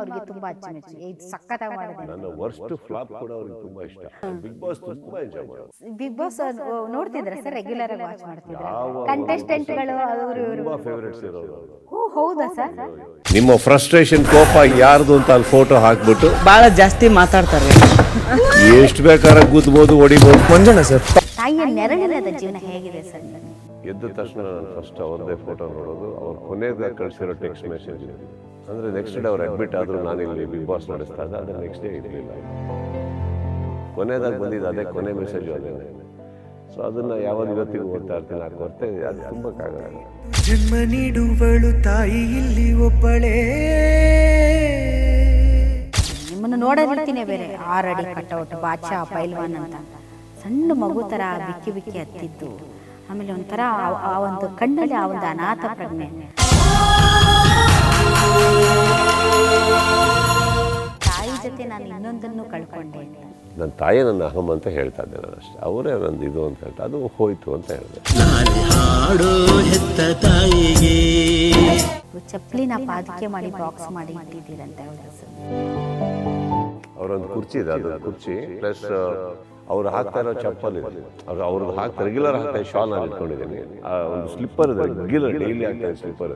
ಅವ್ರಿಗೆ ತುಂಬಾ ಅಚ್ಚುಮೆಚ್ಚು. ಇದು ಸಖತ್ತಾಗಿ ಮಾಡಿದೆ. ನನ್ನ ವರ್ಸ್ಟ್ ಫ್ಲಾಪ್ ಕೂಡ ಅವ್ರಿಗೆ ತುಂಬಾ ಇಷ್ಟ. ಬಿಗ್ ಬಾಸ್ ತುಂಬಾ ಎಂಜಾಯ್ ಮಾಡೋದು. ಬಿಗ್ ಬಾಸ್ ನೋಡ್ತಿದ್ರ ಸರ್? ರೆಗ್ಯುಲರ್ ಆಗಿ ವಾಚ್ ಮಾಡ್ತಿದ್ರ ಕಂಟೆಸ್ಟೆಂಟ್ಗಳು ಅವರು ತುಂಬಾ ಫೇವರೇಟ್ಸ್ ಇರೋದು ಅವ್ರು. ಓ ಹೌದಾ ಸರ್? ನಿಮ್ಮ ಫ್ರಸ್ಟ್ರೇಷನ್ ಕೋಪ ಯಾರ್ದು ಅಂತ ಅಲ್ಲಿ ಫೋಟೋ ಹಾಕ್ಬಿಟ್ಟು? ಬಹಳ ಜಾಸ್ತಿ ಮಾತಾಡ್ತಾರೆ. ಎಷ್ಟು ಬೇಕಾದ್ರೆ ಕೂತ್ಬೋದು ಹೊಡಿಬೋದು. ಮಂಜಣ್ಣ ಸರ್? ತಾಯಿಯ ನೆರಳಿಲ್ಲದ ಜೀವನ ಹೇಗಿದೆ ಸರ್? ಎದ್ದ ತಕ್ಷಣ ನಾನು ಫಸ್ಟ್ ಅವ್ರದ್ದೇ ಫೋಟೋ ನೋಡೋದು. ಅವ್ರು ಕೊನೆದಾಗ ಕಳಿಸಿರೋ ಟೆಕ್ಸ್ಟ್ ಮೆಸೇಜ್ ಅಂದರೆ ನೆಕ್ಸ್ಟ್ ಡೇ ಅವ್ರು ಅಡ್ಮಿಟ್ ಆದರೂ ನಾನು ಇಲ್ಲಿ ಬಿಗ್ ಬಾಸ್ ನಡೆಸ್ತಾ ಇದ್ದೆ. ಅದ್ರ ನೆಕ್ಸ್ಟ್ ಡೇ ಇರಲಿಲ್ಲ. ಕೊನೆಯದಾಗ ಬಂದಿದ್ದು ಅದೇ ಕೊನೆ ಮೆಸೇಜ್ ಅದೇ. ಸೊ ಅದನ್ನು ಯಾವಾಗ ಇವತ್ತಿಗೂ ಓದ್ತಾ ಇರ್ತೀನಿ ಆ ಕೊರತೆ ಅದು ತುಂಬಕ್ಕಾಗಲ್ಲ ಜನ್ಮ ನೀಡುವಳು ತಾಯಿ ಇಲ್ಲಿ ಒಬ್ಬಳೇ. ನಿಮ್ಮನ್ನು ನೋಡೋ ರೀತಿನೇ ಬೇರೆ. ಆರಡಿ ಕಟೌಟ್ ಬಾಚಾ ಪೈಲ್ವಾನ್ ಅಂತ. ಸಣ್ಣ ಮಗು ತರ ಬಿಕ್ಕಿ ಬಿಕ್ಕಿ ಹತ್ತಿದ್ದು. ಆಮೇಲೆ ಒಂಥರ ಆ- ಒಂದು ಕಣ್ಣಲ್ಲಿ ಆ ಒಂದು ಅನಾಥ ಪ್ರಜ್ಞೆ. ತಾಯಿ ಜೊತೆ ನಾನು ಇನ್ನೊಂದನ್ನು ಕಳ್ಕೊಂಡೆ ಅಂತ. ನನ್ನ ತಾಯಿ ನನ್ನ ಅಹಂ ಅಂತ ಹೇಳ್ತಾ ಇದ್ದೆ ನಾನು ಅಷ್ಟೇ. ಅವರೇ ನಂದು ಇದು ಅಂತ ಹೇಳ್ತಾ ಅದು ಹೋಯ್ತು ಅಂತ ಹೇಳಿದೆ. ಹಾಡೋ ಹೆತ್ತ ತಾಯಿಗೆ. ಇವು ಚಪ್ಪಲಿನ ಪಾದಕ್ಕೆ ಮಾಡಿ ಬಾಕ್ಸ್ ಮಾಡಿ ಇಟ್ಟಿದ್ದೀರಂತೆ ಅವರೊಂದು ಕುರ್ಚಿ ಇದೆ. ಅದು ಕುರ್ಚಿ ಪ್ಲಸ್ ಅವ್ರು ಹಾಕ್ತಾ ಇರೋ ಚಪ್ಪಲ್. ಅವ್ರು ಅವ್ರದ್ದು ಹಾಕ್ತಾ ರೆಗ್ಯುಲರ್ ಹಾಕ್ತಾ ಶಾಲ್ ನಾನು ಇಟ್ಕೊಂಡಿದ್ದೀನಿ. ಆ ಒಂದು ಸ್ಲಿಪ್ಪರ್ ಇದೆ ರೆಗ್ಯುಲರ್ ಡೈಲಿ ಹಾಕ್ತಾ ಸ್ಲಿಪ್ಪರ್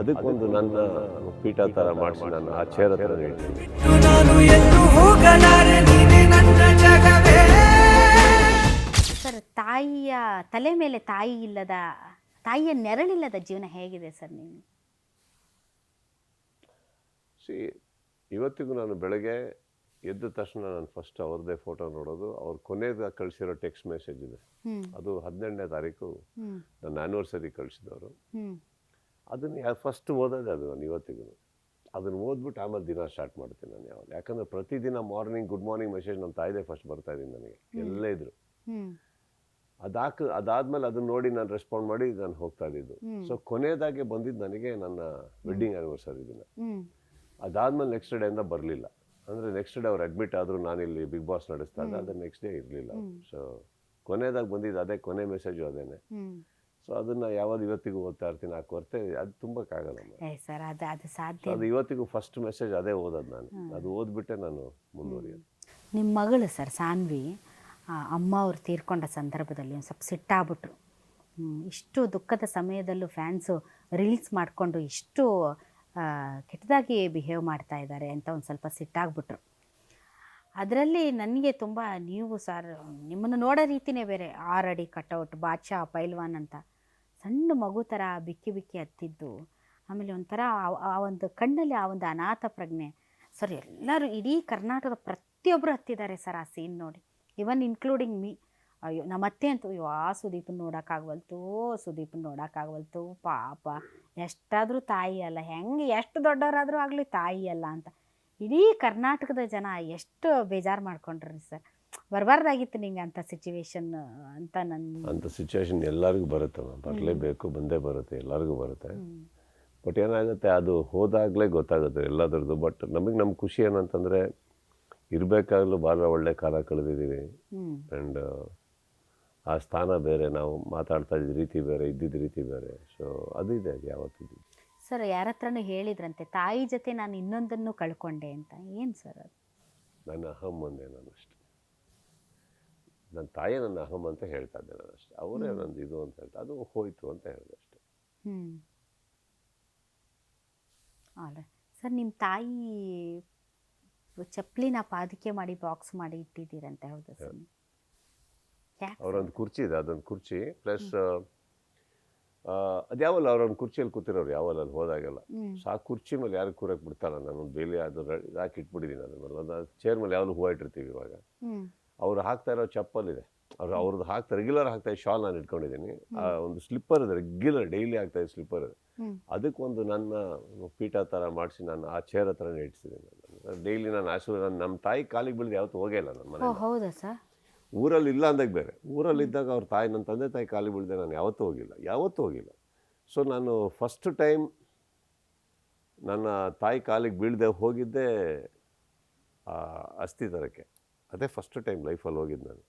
ಅದಕ್ಕೊಂದು ನನ್ನ ಪೀಠ ಥರ ಮಾಡಿಸಿ ನಾನು ಆ ಚೇರ್ ಹತ್ರ ಹೇಳ್ತೀನಿ ಸರ್ ತಾಯಿಯ ತಲೆ ಮೇಲೆ ತಾಯಿ ಇಲ್ಲದ ತಾಯಿಯ ನೆರಳಿಲ್ಲದ ಜೀವನ ಹೇಗಿದೆ ಸರ್ ನೀವು ಇವತ್ತಿಗೂ ನಾನು ಬೆಳಗ್ಗೆ ಎದ್ದ ತಕ್ಷಣ ನಾನು ಫಸ್ಟ್ ಅವ್ರದ್ದೇ ಫೋಟೋ ನೋಡೋದು. ಅವ್ರು ಕೊನೆಗೆ ಕಳಿಸಿರೋ ಟೆಕ್ಸ್ಟ್ ಮೆಸೇಜ್ ಇದೆ. ಅದು ಹದಿನೆಂಟನೇ ತಾರೀಕು ನನ್ನ ಆ್ಯನಿವರ್ಸರಿ ಕಳಿಸಿದವರು. ಅದನ್ನು ಯಾ ಫಸ್ಟ್ ಓದೋದೇ ಅದು ನಾನು ಇವತ್ತಿಗೂ ಅದನ್ನು ಓದ್ಬಿಟ್ಟು ಆಮೇಲೆ ದಿನ ಸ್ಟಾರ್ಟ್ ಮಾಡ್ತೀನಿ ನಾನು ಯಾವಾಗ ಯಾಕಂದರೆ ಪ್ರತಿದಿನ ಮಾರ್ನಿಂಗ್ ಗುಡ್ ಮಾರ್ನಿಂಗ್ ಮೆಸೇಜ್ ನಮ್ಮ ತಾಯಿದೆ ಫಸ್ಟ್ ಬರ್ತಾ ಇದ್ದೀನಿ ನನಗೆ. ಎಲ್ಲೇ ಇದ್ರು. ಅದಾಕ ಅದಾದ್ಮೇಲೆ ಅದನ್ನ ನೋಡಿ ನಾನು ರೆಸ್ಪಾಂಡ್ ಮಾಡಿ ನಾನು ಹೋಗ್ತಾ ಇದ್ದಿದ್ದು. ಸೊ ಕೊನೆಯದಾಗಿ ಬಂದಿದ್ದು ನನಗೆ ನನ್ನ ವೆಡ್ಡಿಂಗ್ ಆ್ಯನಿವರ್ಸರಿ ದಿನ. ಅದಾದ್ಮೇಲೆ ನೆಕ್ಸ್ಟ್ ಡೇ ಇಂದ ಬರಲಿಲ್ಲ. ಅಂದರೆ ನೆಕ್ಸ್ಟ್ ಡೇ ಅವ್ರು ಅಡ್ಮಿಟ್ ಆದರೂ ನಾನಿಲ್ಲಿ ಬಿಗ್ ಬಾಸ್ ನಡೆಸ್ತಾ ಇದ್ದೆ. ಅದು ನೆಕ್ಸ್ಟ್ ಡೇ ಇರಲಿಲ್ಲ ಸೊ ಕೊನೆದಾಗ ಬಂದಿದ್ದು ಅದೇ ಕೊನೆ ಮೆಸೇಜು ಅದೇನೆ. ಸೊ ಅದನ್ನು ಯಾವಾಗ ಇವತ್ತಿಗೂ ಓದ್ತಾ ಇರ್ತೀನಿ ಆ ಕೊರತೆ ಅದು ತುಂಬಕ್ಕಾಗಲ್ಲ ಸರ್ ಅದು ಅದು ಸಾಧ್ಯ. ಅದು ಇವತ್ತಿಗೂ ಫಸ್ಟ್ ಮೆಸೇಜ್ ಅದೇ ಓದೋದು ನಾನು. ಅದು ಓದ್ಬಿಟ್ಟೆ ನಾನು ಮುಂದುವರಿಯೋದು. ನಿಮ್ಮ ಮಗಳು ಸರ್ ಸಾನ್ವಿ ಅಮ್ಮ ಅವ್ರು ತೀರ್ಕೊಂಡ ಸಂದರ್ಭದಲ್ಲಿ ಒಂದು ಸ್ವಲ್ಪ ಸಿಟ್ಟಾಗ್ಬಿಟ್ರು ಇಷ್ಟು ದುಃಖದ ಸಮಯದಲ್ಲೂ ಫ್ಯಾನ್ಸು ರೀಲ್ಸ್ ಮಾಡಿಕೊಂಡು ಇಷ್ಟು ಕೆಟ್ಟದಾಗಿ ಬಿಹೇವ್ ಮಾಡ್ತಾ ಇದ್ದಾರೆ ಅಂತ ಒಂದು ಸ್ವಲ್ಪ ಸಿಟ್ಟಾಗ್ಬಿಟ್ರು. ಅದರಲ್ಲಿ ನನಗೆ ತುಂಬ ನೀವು ಸರ್ ನಿಮ್ಮನ್ನು ನೋಡೋ ರೀತಿನೇ ಬೇರೆ. ಆರಡಿ ಕಟೌಟ್ ಬಾಚಾ ಪೈಲ್ವಾನ್ ಅಂತ. ಸಣ್ಣ ಮಗು ಥರ ಬಿಕ್ಕಿ ಬಿಕ್ಕಿ ಹತ್ತಿದ್ದು. ಆಮೇಲೆ ಒಂಥರ ಆ ಒಂದು ಕಣ್ಣಲ್ಲಿ ಆ ಒಂದು ಅನಾಥ ಪ್ರಜ್ಞೆ. ಸರ್ ಎಲ್ಲರೂ ಇಡೀ ಕರ್ನಾಟಕದ ಪ್ರತಿಯೊಬ್ಬರು ಹತ್ತಿದ್ದಾರೆ ಸರ್ ಆ ಸೀನ್ ನೋಡಿ. ಇವನ್ ಇನ್ಕ್ಲೂಡಿಂಗ್ ಮೀ ಅಯ್ಯೋ ನಮ್ಮತ್ತೆ ಅಂತೂ ಅಯ್ಯೋ ಆ ಸುದೀಪನ್ ನೋಡೋಕ್ಕಾಗವಲ್ತು ಸುದೀಪನ್ ನೋಡೋಕ್ಕಾಗವಲ್ತು ಪಾಪ ಎಷ್ಟಾದರೂ ತಾಯಿ ಅಲ್ಲ. ಹೆಂಗೆ ಎಷ್ಟು ದೊಡ್ಡವರಾದರೂ ಆಗಲಿ ತಾಯಿ ಅಲ್ಲ ಅಂತ. ಇಡೀ ಕರ್ನಾಟಕದ ಜನ ಎಷ್ಟು ಬೇಜಾರು ಮಾಡ್ಕೊಂಡ್ರಿ ಸರ್. ಬರಬಾರ್ದಾಗಿತ್ತು ನಿಂಗೆ ಅಂಥ ಸಿಚುವೇಶನ್ ಅಂತ ನನ್ನ ಅಂಥ ಸಿಚುವೇಶನ್ ಎಲ್ಲರಿಗೂ ಬರುತ್ತೆ ಬರಲೇಬೇಕು ಬಂದೇ ಬರುತ್ತೆ ಎಲ್ಲರಿಗೂ ಬರುತ್ತೆ. ಬಟ್ ಏನಾಗುತ್ತೆ ಅದು ಹೋದಾಗಲೇ ಗೊತ್ತಾಗುತ್ತೆ ಎಲ್ಲದರದ್ದು. ಬಟ್ ನಮಗೆ ನಮ್ಮ ಖುಷಿ ಏನಂತಂದರೆ ಇರಬೇಕಾಗಲೂ ಭಾಳ ಒಳ್ಳೆ ಕಾಲ ಕಳೆದಿದ್ದೀವಿ. ಆ್ಯಂಡ್ ಆ ಸ್ಥಾನ ಬೇರೆ ನಾವು ಮಾತಾಡ್ತಾ ಇದ್ದ ರೀತಿ ಬೇರೆ ಇದ್ದಿದ್ದ ರೀತಿ ಬೇರೆ. ಸೊ ಅದು ಇದೆ ಅದು ಯಾವತ್ತಿದ್ದು ಸರ್ ಯಾರ ಹತ್ರನೂ ಹೇಳಿದ್ರಂತೆ ತಾಯಿ ಜೊತೆ ನಾನು ಇನ್ನೊಂದನ್ನು ಕಳ್ಕೊಂಡೆ ಅಂತ. ಏನು ಸರ್ ಅದು? ನನ್ನ ಅಹಂ ಒಂದೇ ನಾನು ಅಷ್ಟೆ ನನ್ನ ತಾಯಿ ನನ್ನ ಅಹಂ ಅಂತ ಹೇಳ್ತಾ ಇದ್ದೆ ನಾನು ಅಷ್ಟೆ ಅವರೇ ನಂದು ಇದು ಅಂತ ಹೇಳ್ತಾ ಅದು ಹೋಯ್ತು ಅಂತ ಹೇಳಿದೆ ಅಷ್ಟೆ. ಹ್ಞೂ ಸರ್ ನಿಮ್ಮ ತಾಯಿ ಚಪ್ಪಲಿನ ಪಾದಕ್ಕೆ ಮಾಡಿ ಬಾಕ್ಸ್ ಮಾಡಿ ಇಟ್ಟಿದ್ದೀರಂತೆ ಹೌದಾ ಸರ್ ಅವರೊಂದು ಕುರ್ಚಿ ಇದೆ ಅದೊಂದು ಕುರ್ಚಿ ಪ್ಲಸ್ ಅದ್ಯಾವಲ್ಲ ಅವ್ರೊಂದು ಕುರ್ಚಿಯಲ್ಲಿ ಕೂತಿರೋರು ಯಾವಲ್ಲ ಅಲ್ಲಿ ಹೋದಾಗೆಲ್ಲ ಸೊ ಆ ಕುರ್ಚಿ ಮೇಲೆ ಯಾರು ಕೂರಕ್ ಬಿಡ್ತಾರ ನಾನು ಬೇಲಿ ಅದು ಹಾಕಿ ಇಟ್ಬಿಟ್ಟಿದ್ದೀನಿ ಅದ್ರ ಮೇಲೆ ಒಂದು ಚೇರ್ ಮೇಲೆ ಯಾವಾಗಲೂ ಹೂವು ಇಟ್ಟಿರ್ತೀವಿ ಇವಾಗ ಅವ್ರು ಹಾಕ್ತಾ ಇರೋ ಚಪ್ಪಲ್ ಇದೆ ಅವ್ರು ಅವ್ರದ್ದು ಹಾಕ್ತಾ ರೆಗ್ಯುಲರ್ ಹಾಕ್ತಾ ಶಾಲ್ ನಾನು ಇಟ್ಕೊಂಡಿದ್ದೀನಿ. ಆ ಒಂದು ಸ್ಲಿಪ್ಪರ್ ಇದೆ ರೆಗ್ಯುಲರ್ ಡೈಲಿ ಹಾಕ್ತಾ ಇದೆ ಸ್ಲಿಪ್ಪರ್ ಇದೆ. ಹ್ಮ್. ಅದಕ್ಕೊಂದು ನನ್ನ ಪೀಠ ಥರ ಮಾಡಿಸಿ ನಾನು ಆ ಚೇರ್ ಹತ್ರನೇ ಇಟ್ಸಿದ್ದೀನಿ ನಾನು ಡೈಲಿ ನಾನು ಆಶೀರ್ವಾದ ನಮ್ಮ ತಾಯಿ ಕಾಲಿಗೆ ಬೀಳ್ದು ಯಾವತ್ತೂ ಹೋಗೇ ಇಲ್ಲ ನನ್ನ ಮನೆ ಹೌದಾ ಸರ್? ಊರಲ್ಲಿ ಇಲ್ಲ ಅಂದಾಗ ಬೇರೆ. ಊರಲ್ಲಿ ಇದ್ದಾಗ ಅವ್ರ ತಾಯಿ ನನ್ನ ತಂದೆ ತಾಯಿ ಖಾಲಿ ಬೀಳ್ದೆ ನಾನು ಯಾವತ್ತೂ ಹೋಗಿಲ್ಲ ಯಾವತ್ತೂ ಹೋಗಿಲ್ಲ. ಸೊ ನಾನು ಫಸ್ಟ್ ಟೈಮ್ ನನ್ನ ತಾಯಿ ಕಾಲಿಗೆ ಬೀಳದೆ ಹೋಗಿದ್ದೆ ಅಸ್ಥಿ ತರಕ್ಕೆ. ಅದೇ ಫಸ್ಟ್ ಟೈಮ್ ಲೈಫಲ್ಲಿ ಹೋಗಿದ್ದು ನಾನು.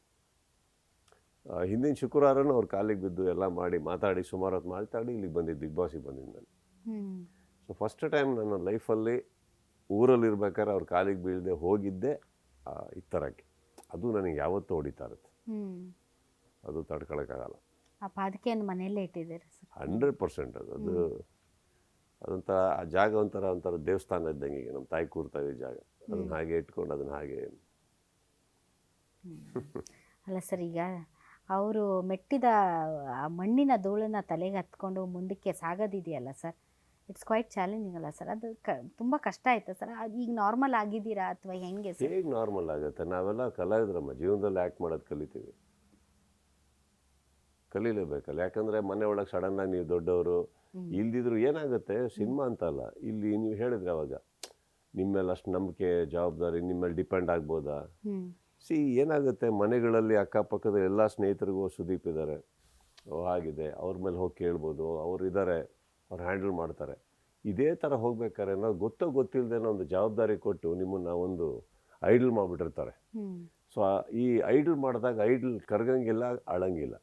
ಹಿಂದಿನ ಶುಕ್ರವಾರನೂ ಅವ್ರ ಕಾಲಿಗೆ ಬಿದ್ದು ಎಲ್ಲ ಮಾಡಿ ಮಾತಾಡಿ ಸುಮಾರು ಹೊತ್ತು ಮಾತಾಡಿ ಇಲ್ಲಿಗೆ ಬಂದಿದ್ದು ಬಿಗ್ ಬಾಸಿಗೆ ಬಂದಿದ್ದು ನಾನು. ಸೊ ಫಸ್ಟ್ ಟೈಮ್ ನನ್ನ ಲೈಫಲ್ಲಿ ಊರಲ್ಲಿ ಇರ್ಬೇಕಾದ್ರೆ ಅವ್ರ ಕಾಲಿಗೆ ಬೀಳದೆ ಹೋಗಿದ್ದೆ ಈ ಥರಕ್ಕೆ ಅದು ನನಗೆ ಯಾವತ್ತೂ ಹೊಡಿತಾ ಇರುತ್ತೆ. ಅದು ತಡ್ಕೊಳಕ್ಕಾಗಲ್ಲ. ಆ ಪಾದಕೆಯನ್ನು ಮನೆಯಲ್ಲೇ ಇಟ್ಟಿದ್ದೀರಾ ಸರ್? ಹಂಡ್ರೆಡ್ ಪರ್ಸೆಂಟ್ ಅದು. ಅದು ಅದೊಂಥರ ಆ ಜಾಗ ಒಂಥರ ಒಂಥರ ದೇವಸ್ಥಾನ ಇದ್ದಂಗೆ ಈಗ ನಮ್ಮ ತಾಯಿ ಕೂರ್ತಾ ಇದ್ದ ಜಾಗ. ಅದನ್ನ ಹಾಗೆ ಇಟ್ಕೊಂಡು ಅದನ್ನ ಹಾಗೆ ಅಲ್ಲ ಸರ್ ಈಗ ಅವರು ಮೆಟ್ಟಿದ ಆ ಮಣ್ಣಿನ ಧೂಳನ್ನ ತಲೆಗೆ ಹತ್ಕೊಂಡು ಮುಂದಕ್ಕೆ ಸಾಗೋದಿದೆಯಲ್ಲ ಸರ್? ಇಟ್ಸ್ ಕ್ವೈಟ್ ಚಾಲೆಂಜಿಂಗ್ ಅಲ್ಲ ಸರ್ ಅದು ಕ ತುಂಬ ಕಷ್ಟ ಆಯ್ತಾ ಸರ್ ಈಗ ನಾರ್ಮಲ್ ಆಗಿದ್ದೀರಾ ಅಥವಾ ಹೆಂಗೆ ಸರ್ ಹೇಗೆ ನಾರ್ಮಲ್ ಆಗುತ್ತೆ? ನಾವೆಲ್ಲ ಕಲಾವಿದ್ರಮ್ಮ ಜೀವನದಲ್ಲಿ ಆ್ಯಕ್ಟ್ ಮಾಡೋದು ಕಲಿತೀವಿ. ಕಲೀಲೇಬೇಕಲ್ಲ. ಯಾಕಂದರೆ ಮನೆ ಒಳಗೆ ಸಡನ್ನಾಗಿ ನೀವು ದೊಡ್ಡವರು ಇಲ್ದಿದ್ರು ಏನಾಗುತ್ತೆ? ಸಿನಿಮಾ ಅಂತಲ್ಲ ಇಲ್ಲಿ ನೀವು ಹೇಳಿದ್ರೆ ಅವಾಗ ನಿಮ್ಮೇಲೆ ಅಷ್ಟು ನಂಬಿಕೆ ಜವಾಬ್ದಾರಿ ನಿಮ್ಮ ಮೇಲೆ ಡಿಪೆಂಡ್ ಆಗ್ಬೋದಾ ಸಿ ಏನಾಗುತ್ತೆ? ಮನೆಗಳಲ್ಲಿ ಅಕ್ಕಪಕ್ಕದ ಎಲ್ಲ ಸ್ನೇಹಿತರಿಗೂ ಸುದೀಪ್ ಇದ್ದಾರೆ ಓ ಹಾಗಿದೆ. ಅವ್ರ ಮೇಲೆ ಹೋಗಿ ಕೇಳ್ಬೋದು. ಅವ್ರು ಇದ್ದಾರೆ ಅವ್ರು ಹ್ಯಾಂಡಲ್ ಮಾಡ್ತಾರೆ. ಇದೇ ಥರ ಹೋಗ್ಬೇಕಾದ್ರೆ ನಾವು ಗೊತ್ತೋ ಗೊತ್ತಿಲ್ಲದೆ ಒಂದು ಜವಾಬ್ದಾರಿ ಕೊಟ್ಟು ನಿಮ್ಮನ್ನು ಒಂದು ಐಡಲ್ ಮಾಡಿಬಿಟ್ಟಿರ್ತಾರೆ. ಸೊ ಈ ಐಡಲ್ ಮಾಡಿದಾಗ ಐಡಲ್ ಕರ್ಗಂಗಿಲ್ಲ ಅಳಂಗಿಲ್ಲ.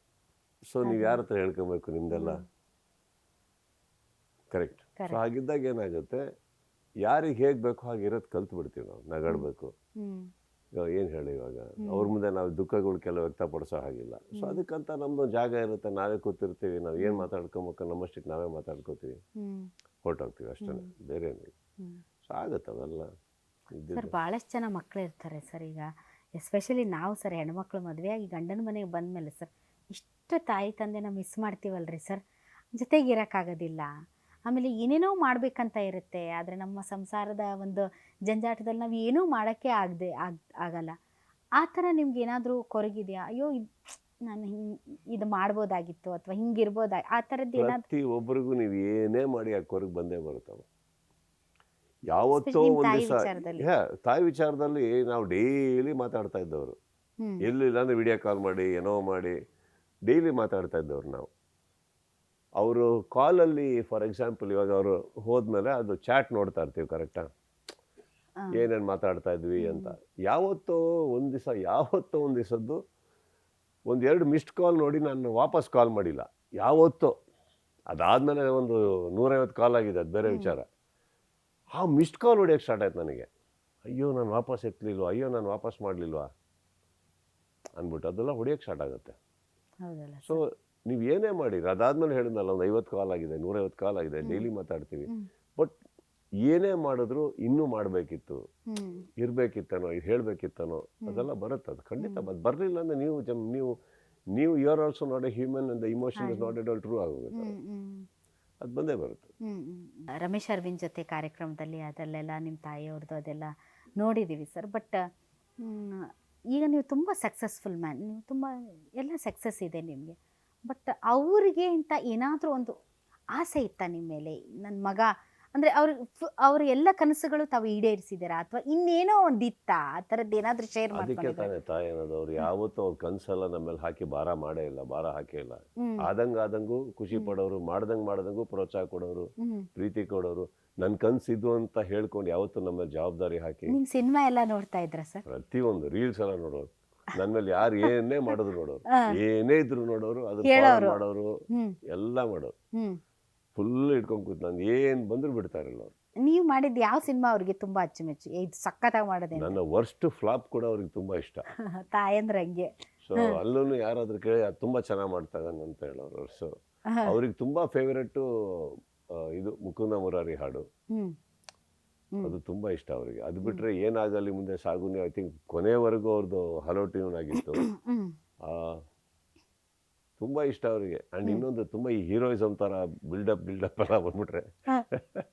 ಸೊ ನೀವು ಯಾರ ಹತ್ರ ಹೇಳ್ಕೊಬೇಕು ನಿಮ್ದೆಲ್ಲ? Correct so. ಹಾಗಿದ್ದಾಗ ಏನಾಗುತ್ತೆ? ಯಾರಿಗೆ ಹೇಗೆ ಬೇಕು ಹಾಗೆ ಇರೋದು ಕಲ್ತು ಬಿಡ್ತೀವಿ ನಾವು ನಗಾಡಬೇಕು. ಏನು ಹೇಳಿ ಇವಾಗ? ಅವ್ರ ಮುಂದೆ ನಾವು ದುಃಖಗಳು ಕೆಲವು ವ್ಯಕ್ತಪಡಿಸೋ ಹಾಗಿಲ್ಲ. ಸೊ ಅದಕ್ಕಂತ ನಮ್ಮದು ಜಾಗ ಇರುತ್ತೆ. ನಾವೇ ಕೂತಿರ್ತೀವಿ. ನಾವು ಏನು ಮಾತಾಡ್ಕೊಬೇಕ ನಮ್ಮಷ್ಟಕ್ಕೆ ನಾವೇ ಮಾತಾಡ್ಕೋತೀವಿ. ಹೊರಟೋಗ್ತೀವಿ ಅಷ್ಟೇ ಬೇರೆ ಏನಿಲ್ಲ. ಸೊ ಆಗುತ್ತೆ ಅವೆಲ್ಲ. ಸರ್ ಭಾಳಷ್ಟು ಜನ ಮಕ್ಕಳು ಇರ್ತಾರೆ ಸರ್ ಈಗ. ಎಸ್ಪೆಷಲಿ ನಾವು ಸರ್ ಹೆಣ್ಮಕ್ಳು ಮದುವೆಯಾಗಿ ಗಂಡನ ಮನೆಗೆ ಬಂದಮೇಲೆ ಸರ್ ಇಷ್ಟು ತಾಯಿ ತಂದೆನ ಮಿಸ್ ಮಾಡ್ತೀವಲ್ರಿ ಸರ್? ಜೊತೆಗೆ ಇರೋಕ್ಕಾಗೋದಿಲ್ಲ ಆಮೇಲೆ ಏನೇನೋ ಮಾಡಬೇಕಂತ ಇರುತ್ತೆ. ಆದರೆ ನಮ್ಮ ಸಂಸಾರದ ಒಂದು ಜಂಜಾಟದಲ್ಲಿ ನಾವು ಏನೂ ಮಾಡೋಕ್ಕೆ ಆಗದೆ ಆಗ ಆಗಲ್ಲ. ಆ ಥರ ನಿಮ್ಗೆ ಏನಾದರೂ ಕೊರಗಿದೆಯಾ? ಅಯ್ಯೋ ನಾನು ಹಿಂಗೆ ಇದು ಮಾಡ್ಬೋದಾಗಿತ್ತು ಅಥವಾ ಹಿಂಗಿರ್ಬೋದ ಆ ಥರದ್ದು ಏನಾದ್ರು ಪ್ರತಿ ಒಬ್ಬರಿಗೂ ನೀವು ಏನೇ ಮಾಡಿ ಆ ಕೊರಗೆ ಬಂದೇ ಬರುತ್ತವ. ಯಾವತ್ತೋ Especially ನಿಮ್ ಒಂದು ತಾಯಿ ದಿವಸ ವಿಚಾರದಲ್ಲಿ. ತಾಯಿ ವಿಚಾರದಲ್ಲಿ ನಾವು ಡೈಲಿ ಮಾತಾಡ್ತಾ ಇದ್ದವರು. ಎಲ್ಲಿ ಎಲ್ಲಿಲ್ಲ ಅಂದರೆ ವಿಡಿಯೋ ಕಾಲ್ ಮಾಡಿ ಏನೋ ಮಾಡಿ ಡೈಲಿ ಮಾತಾಡ್ತಾ ಇದ್ದವ್ರು ನಾವು. ಅವರು ಕಾಲಲ್ಲಿ ಫಾರ್ ಎಕ್ಸಾಂಪಲ್ ಇವಾಗ ಅವರು ಹೋದ್ಮೇಲೆ ಅದು ಚಾಟ್ ನೋಡ್ತಾ ಇರ್ತೀವಿ ಕರೆಕ್ಟಾ ಏನೇನು ಮಾತಾಡ್ತಾ ಇದ್ವಿ ಅಂತ. ಯಾವತ್ತೋ ಒಂದು ದಿವಸ ಯಾವತ್ತೋ ಒಂದು ದಿವಸದ್ದು ಒಂದು ಎರಡು ಮಿಸ್ಡ್ ಕಾಲ್ ನೋಡಿ ನಾನು ವಾಪಸ್ ಕಾಲ್ ಮಾಡಿಲ್ಲ. ಯಾವತ್ತೋ. ಅದಾದಮೇಲೆ ಒಂದು ನೂರೈವತ್ತು ಕಾಲ್ ಆಗಿದೆ ಅದು ಬೇರೆ ವಿಚಾರ. ಆ ಮಿಸ್ಡ್ ಕಾಲ್ ಹೊಡಿಯೋಕ್ಕೆ ಸ್ಟಾರ್ಟ್ ಆಯ್ತು ನನಗೆ. ಅಯ್ಯೋ ನಾನು ವಾಪಸ್ ಎತ್ತಲಿಲ್ವ ಅಯ್ಯೋ ನಾನು ವಾಪಸ್ ಮಾಡಲಿಲ್ವಾ? ಅಂದ್ಬಿಟ್ಟು ಅದೆಲ್ಲ ಹೊಡಿಯೋಕ್ಕೆ ಸ್ಟಾರ್ಟ್ ಆಗುತ್ತೆ. ಸೊ ನೀವು ಏನೇ ಮಾಡಿರಿ ಅದಾದ್ಮೇಲೆ ಹೇಳಿದ್ನಲ್ಲ ಒಂದು ಐವತ್ತು ಕಾಲ್ ಆಗಿದೆ ನೂರೈವತ್ತು ಕಾಲ್ ಆಗಿದೆ ಡೈಲಿ ಮಾತಾಡ್ತೀವಿ. ಬಟ್ ಏನೇ ಮಾಡಿದ್ರು ಇನ್ನೂ ಮಾಡಬೇಕಿತ್ತು. ಇರಬೇಕಿತ್ತನೋ ಇದು ಹೇಳಬೇಕಿತ್ತನೋ ಅದೆಲ್ಲ ಬರುತ್ತೆ ಅದು ಖಂಡಿತ ಅದು ಬರಲಿಲ್ಲ ಅಂದರೆ ನೀವು ಜಮ್ ನೀವು ನೀವು you are also not a human and the emotion is not at all true ಆಗೋಗುತ್ತೆ. ಅದು ಬಂದೇ ಬರುತ್ತೆ. ರಮೇಶ್ ಅರವಿಂದ್ ಜೊತೆ ಕಾರ್ಯಕ್ರಮದಲ್ಲಿ ಅದರಲ್ಲೆಲ್ಲ ನಿಮ್ಮ ತಾಯಿಯವ್ರದ್ದು ಅದೆಲ್ಲ ನೋಡಿದ್ದೀವಿ ಸರ್. ಬಟ್ ಈಗ ನೀವು ತುಂಬ ಸಕ್ಸಸ್ಫುಲ್ ಮ್ಯಾನ್ ನೀವು ತುಂಬ ಎಲ್ಲ ಸಕ್ಸಸ್ ಇದೆ ನಿಮಗೆ. ಬಟ್ ಅವ್ರಿಗೆ ಇಂತ ಏನಾದರೂ ಒಂದು ಆಸೆ ಇತ್ತಾ ನಿಮ್ಮ ಮೇಲೆ? ನನ್ನ ಮಗ ಅಂದರೆ ಅವ್ರ ಅವ್ರ ಎಲ್ಲ ಕನಸುಗಳು ತಾವು ಈಡೇರಿಸಿದ್ದೀರಾ? ಅಥವಾ ಇನ್ನೇನೋ ಒಂದು ಇತ್ತ? ಆ ಥರದ್ದು ಏನಾದರೂ ಶೇರ್ ಅದಕ್ಕೆ ತಾನೇ ತಾಯಿ ಅನ್ನೋದು. ಅವ್ರು ಯಾವತ್ತೂ ಅವ್ರ ಕನಸೆಲ್ಲ ನಮ್ಮ ಮೇಲೆ ಹಾಕಿ ಭಾರ ಮಾಡೇ ಇಲ್ಲ ಭಾರ ಹಾಕೇ ಇಲ್ಲ. ಆದಂಗ ಆದಂಗೆ ಖುಷಿ ಪಡೋರು ಮಾಡ್ದಂಗೆ ಮಾಡ್ದಂಗೂ ಪ್ರೋತ್ಸಾಹ ಕೊಡೋರು ಪ್ರೀತಿ ಕೊಡೋರು ನನ್ನ ಕನಸಿದ್ದು ಅಂತ ಹೇಳ್ಕೊಂಡು ಯಾವತ್ತೂ ನಮ್ಮ ಜವಾಬ್ದಾರಿ ಹಾಕಿ ನಿಮ್ಮ ಸಿನಿಮಾ ಎಲ್ಲ ನೋಡ್ತಾ ಇದ್ರ ಸರ್? ಪ್ರತಿಯೊಂದು ರೀಲ್ಸ್ ಎಲ್ಲ ನೋಡೋರು. ನನ್ನ ಮೇಲೆ ಯಾರು ಏನೇ ಮಾಡಿದ್ರು ನೋಡೋರು. ಏನೇ ಇದ್ರು ನೋಡೋರು ಅದು ಹೇಳೋರು. ಮಾಡೋರು ಎಲ್ಲ ಮಾಡೋರು. ಫುಲ್ ಇಟ್ಕೊಂಡ್ ಕೂತ್ ನಾನು ಏನ್ ಬಂದ್ರು ಬಿಡ್ತಾರಲ್ಲ ಅವ್ರು ನೀವು ಮಾಡಿದ ಯಾವ ಸಿನಿಮಾ ಅವ್ರಿಗೆ ತುಂಬಾ ಅಚ್ಚುಮೆಚ್ಚು? ಇದು ಸಖತ್ತಾಗಿ ಮಾಡೋದೇ ನನ್ನ ವರ್ಸ್ಟ್ ಫ್ಲಾಪ್ ಕೂಡ ಅವ್ರಿಗೆ ತುಂಬಾ ಇಷ್ಟ. ತಾಯಂದ್ರೆ ಹಂಗೆ. ಸೊ ಅಲ್ಲೂ ಯಾರಾದ್ರೂ ಕೇಳಿ ಅದು ತುಂಬಾ ಚೆನ್ನಾಗಿ ಮಾಡ್ತಾ ಇದ್ದಾನೆ ಅಂತ ಹೇಳೋರು. ಸೊ ಅವ್ರಿಗೆ ತುಂಬಾ ಫೇವರೇಟು ಇದು ಮುಕುಂದ ಮುರಾರಿ ಹಾಡು. ಅದು ತುಂಬಾ ಇಷ್ಟ ಅವರಿಗೆ. ಅದು ಬಿಟ್ರೆ ಏನಾಗಲಿ ಮುಂದೆ ಸಾಗುನಿ ಐ ಥಿಂಕ್ ಕೊನೆವರೆಗೂ ಅವ್ರದ್ದು ಹಲೋ ಟ್ಯೂನ್ ಆಗಿತ್ತು. ತುಂಬಾ ಇಷ್ಟ ಅವರಿಗೆ. ಅಂಡ್ ಇನ್ನೊಂದು ತುಂಬಾ ಈ ಹೀರೋಯಿಸಮ್ ತರ ಬಿಲ್ಡಪ್ ಬಿಲ್ಡಪ್ ಎಲ್ಲ ಬಂದ್ಬಿಟ್ರೆ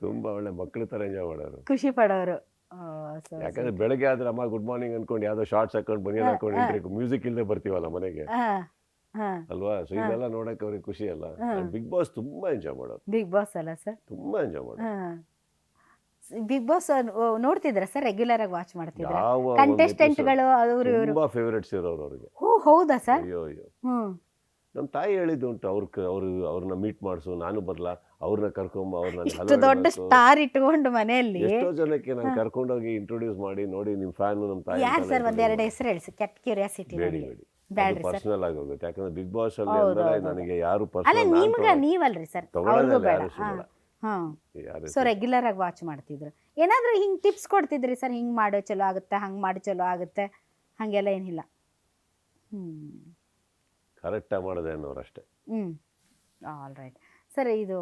ತುಂಬ ಒಳ್ಳೆ ಮಕ್ಕಳ ತರ ಎಂಜಾಯ್ ಮಾಡೋರು. ಖುಷಿ ಪಡೋರು. ಯಾಕಂದ್ರೆ ಬೆಳಗ್ಗೆ ಆದ್ರೆ ಅಮ್ಮ ಗುಡ್ ಮಾರ್ನಿಂಗ್ ಅನ್ಕೊಂಡು ಯಾವ್ದೋ ಶಾರ್ಟ್ಸ್ ಹಾಕೊಂಡು ಬನಿಯನ್ ಹಾಕೊಂಡು ಮ್ಯೂಸಿಕ್ ಇಲ್ಲದೆ ಬರ್ತೀವಲ್ಲ ಮನೆಗೆ. ಅಲ್ವಾ? ಸೊ ಇದೆಲ್ಲ ನೋಡಕ್ಕೆ ಅವ್ರಿಗೆ ಖುಷಿ ಅಲ್ಲ. ಬಿಗ್ ಬಾಸ್ ತುಂಬಾ ಎಂಜಾಯ್ ಮಾಡೋದು ಬಿಗ್ ಬಾಸ್ ಅಲ್ಲ ಸರ್ ತುಂಬಾ ಎಂಜಾಯ್ ಮಾಡೋದು ಬಿಗ್ ಬಾಸ್ ನೋಡ್ತಿದ್ರ ಸರ್? ರೆಗ್ಯುಲರ್ ಆಗಿ ವಾಚ್ ಮಾಡ್ತಿದ್ರ ಯಾವ ಒಂದು ಕಂಟೆಸ್ಟೆಂಟ್ಗಳು ಅವರು ಇವರು. ತುಂಬಾ ಫೇವರೇಟ್ಸ್ ಇರೋರು ಅವ್ರಿಗೆ. ಓ ಹೌದಾ ಸರ್? ಅಯ್ಯೋ ಅಯ್ಯೋ. ಹ್ಮ್. ನಮ್ಮ ತಾಯಿ ಹೇಳಿದ್ದು ಉಂಟು ಅವ್ರ ಅವ್ರು ಅವ್ರನ್ನ ಮೀಟ್ ಮಾಡಿಸು ನಾನು ಬರ್ಲಾ ಅವ್ರನ್ನ ಕರ್ಕೊಂಬ ಇಷ್ಟು ದೊಡ್ಡ ಸ್ಟಾರ್ ಇಟ್ಕೊಂಡು ಮನೆಯಲ್ಲಿ? ಎಷ್ಟೋ ಜನಕ್ಕೆ ನಾನು ಕರ್ಕೊಂಡೋಗಿ ಇಂಟ್ರೊಡ್ಯೂಸ್ ಮಾಡಿ ನೋಡಿ ನಿಮ್ ಫ್ಯಾನ್ ನಮ್ಮ ತಾಯಿ ಯಾರು ಸರ್ ಒಂದೆರಡು ಹೆಸರು ಹೇಳಿ ಕೆಟ್ ಕ್ಯೂರಿಯಾಸಿಟಿ ಬೇಡಿ ಬೇಡಿ. ಬ್ಯಾಡ್ರಿ ಸರ್. ಪರ್ಸನಲ್ ಹೋಗುತ್ತೆ ಯಾಕಂದ್ರೆ ಬಿಗ್ ಬಾಸ್ ಅಲ್ಲಿ ಹೌದು, ಅಂದ್ರೆ ಹೌದು, ನನಗೆ ಯಾರು ಅಲ್ಲ ಪರ್ಸನಲ್ ನಿಮ್ಗ ನೀವಲ್ರಿ ಸರ್. ಅವ್ರಿಗೂ ಬೇಡ. ಯಾರು ಹಾ ಹಾಂ. ಸೊ ರೆಗ್ಯುಲರ್ ಆಗಿ ವಾಚ್ ಮಾಡ್ತಿದ್ರು. ಏನಾದರೂ ಹಿಂಗೆ ಟಿಪ್ಸ್ ಕೊಡ್ತಿದ್ರಿ ಸರ್ ಹಿಂಗೆ ಮಾಡೋ ಚಲೋ ಆಗುತ್ತೆ? ಹಂಗೆ ಮಾಡಿ ಚಲೋ ಆಗುತ್ತೆ? ಹಾಗೆಲ್ಲ ಏನಿಲ್ಲ. ಹ್ಞೂ ಕರೆಕ್ಟಾಗಿ ಮಾಡಿದೆ ಅನ್ನೋರಷ್ಟೇ ಹ್ಞೂ ಆಲ್ ರೈಟ್ ಸರ್ ಇದು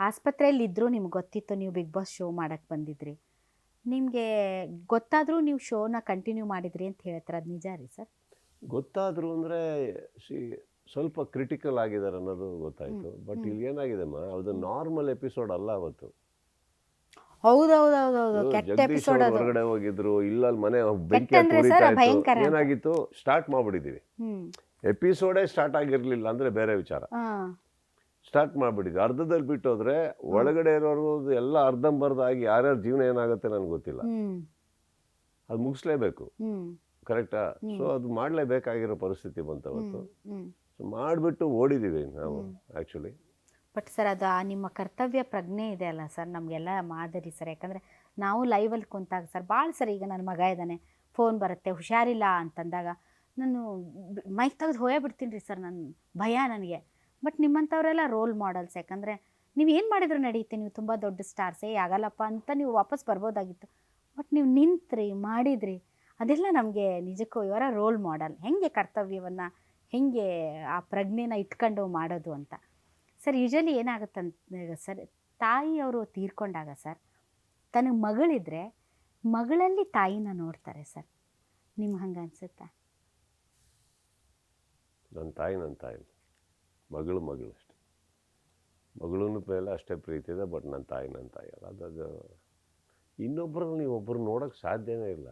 ಆಸ್ಪತ್ರೆಯಲ್ಲಿ ಇದ್ದರೂ ನಿಮ್ಗೆ ಗೊತ್ತಿತ್ತು ನೀವು ಬಿಗ್ ಬಾಸ್ ಶೋ ಮಾಡಕ್ಕೆ ಬಂದಿದ್ರಿ. ನಿಮಗೆ ಗೊತ್ತಾದರೂ ನೀವು ಶೋನ ಕಂಟಿನ್ಯೂ ಮಾಡಿದ್ರಿ ಅಂತ ಹೇಳ್ತಾರೆ. ಅದು ನಿಜ ರೀ ಸರ್ ಗೊತ್ತಾದ್ರೂ ಅಂದರೆ ಸಿ ಸ್ವಲ್ಪ ಕ್ರಿಟಿಕಲ್ ಆಗಿದ್ದಾರೆ ಅನ್ನೋದು ಗೊತ್ತಾಯಿತು. ಬಟ್ ಇಲ್ಲಿ ಏನಾಗಿದೆಮ್ಮ ಅದು ನಾರ್ಮಲ್ ಎಪಿಸೋಡ್ ಅಲ್ಲ ಅವತ್ತು. ಹೌದೌದೌದೌದು ಕೆಟ್ಟ ಎಪಿಸೋಡ್ ಅದು. ಹೊರಗಡೆ ಹೋಗಿದ್ರು ಇಲ್ಲಲ್ಲಿ ಮನೆ ಬೆಂಕಿ ಅಂದ್ರೆ ಉರಿತಾ ಇತ್ತು. ಭಯಂಕರ. ಅಂತ. ಏನಾಗಿತ್ತು? ಸ್ಟಾರ್ಟ್ ಮಾಡ್ಬಿಟ್ಟಿದೀವಿ. ಎಪಿಸೋಡೇ ಸ್ಟಾರ್ಟ್ ಆಗಿರ್ಲಿಲ್ಲ ಅಂದ್ರೆ ಬೇರೆ ವಿಚಾರ. ಸ್ಟಾರ್ಟ್ ಮಾಡ್ಬಿಟ್ಟಿದ್ವಿ. ಅರ್ಧದಲ್ಲಿ ಬಿಟ್ಟೋದ್ರೆ ಒಳಗಡೆ ಇರೋರು ಎಲ್ಲ ಅರ್ಧಂಬರ್ಧ ಆಗಿ ಯಾರ್ಯಾರ ಜೀವನ ಏನಾಗುತ್ತೆ ನನಗೆ ಗೊತ್ತಿಲ್ಲ. ಅದು ಮುಗಿಸ್ಲೇಬೇಕು. ಕರೆಕ್ಟಾ? ಸೊ ಅದು ಮಾಡಲೇಬೇಕಾಗಿರೋ ಪರಿಸ್ಥಿತಿ ಬಂತು ಅವತ್ತು ಹ್ಞೂ ಸೊ ಮಾಡಿಬಿಟ್ಟು ಓಡಿದ್ದೀವಿ ನಾವು ಆ್ಯಕ್ಚುಲಿ ಬಟ್ ಸರ್ ಅದು ಆ ನಿಮ್ಮ ಕರ್ತವ್ಯ ಪ್ರಜ್ಞೆ ಇದೆ ಅಲ್ಲ ಸರ್ ನಮಗೆಲ್ಲ ಮಾದರಿ ಸರ್ ಯಾಕಂದರೆ ನಾವು ಲೈವಲ್ಲಿ ಕುಂತಾಗ ಸರ್ ಭಾಳ ಸರ್ ಈಗ ನನ್ನ ಮಗ ಇದ್ದಾನೆ ಫೋನ್ ಬರುತ್ತೆ ಹುಷಾರಿಲ್ಲ ಅಂತಂದಾಗ ನಾನು ಮೈಕ್ ತೆಗೆದು ಹೋಯೇ ಬಿಡ್ತೀನಿ ರೀ ಸರ್ ನನ್ನ ಭಯ ನನಗೆ. ಬಟ್ ನಿಮ್ಮಂಥವರೆಲ್ಲ ರೋಲ್ ಮಾಡಲ್ಸ್ ಯಾಕಂದರೆ ನೀವು ಏನು ಮಾಡಿದ್ರು ನಡೆಯುತ್ತೆ ನೀವು ತುಂಬ ದೊಡ್ಡ ಸ್ಟಾರ್ಸೇ ಆಗಲ್ಲಪ್ಪ ಅಂತ ನೀವು ವಾಪಸ್ ಬರ್ಬೋದಾಗಿತ್ತು. ಬಟ್ ನೀವು ನಿಂತ್ರಿ ಮಾಡಿದ್ರಿ. ಅದೆಲ್ಲ ನಮಗೆ ನಿಜಕ್ಕೂ ಇವರ ರೋಲ್ ಮಾಡಲ್ ಹೆಂಗೆ ಕರ್ತವ್ಯವನ್ನು, ಹೆಂಗೆ ಆ ಪ್ರಜ್ಞೆನ ಇಟ್ಕೊಂಡು ಮಾಡೋದು ಅಂತ. ಸರ್ ಯೂಶಲಿ ಏನಾಗುತ್ತಂತ ಸರ್ ತಾಯಿಯವರು ತೀರ್ಕೊಂಡಾಗ ಸರ್, ತನಗೆ ಮಗಳಿದ್ರೆ ಮಗಳಲ್ಲಿ ತಾಯಿನ ನೋಡ್ತಾರೆ ಸರ್. ನಿಮ್ಗೆ ಹಂಗೆ ಅನ್ಸುತ್ತಾ? ನನ್ನ ತಾಯಿ ನನ್ನ ತಾಯಿ ಮಗಳು ಮಗಳು ಅಷ್ಟೇ ಮಗಳೂ ಅಷ್ಟೇ ಪ್ರೀತಿ ಇದೆ ಬಟ್ ನನ್ನ ತಾಯಿ ನನ್ನ ತಾಯಿ ಅಲ್ಲ. ಅದು ಅದು ಇನ್ನೊಬ್ಬರು ನೀವು ಒಬ್ಬರು ನೋಡೋಕೆ ಸಾಧ್ಯನೇ ಇಲ್ಲ.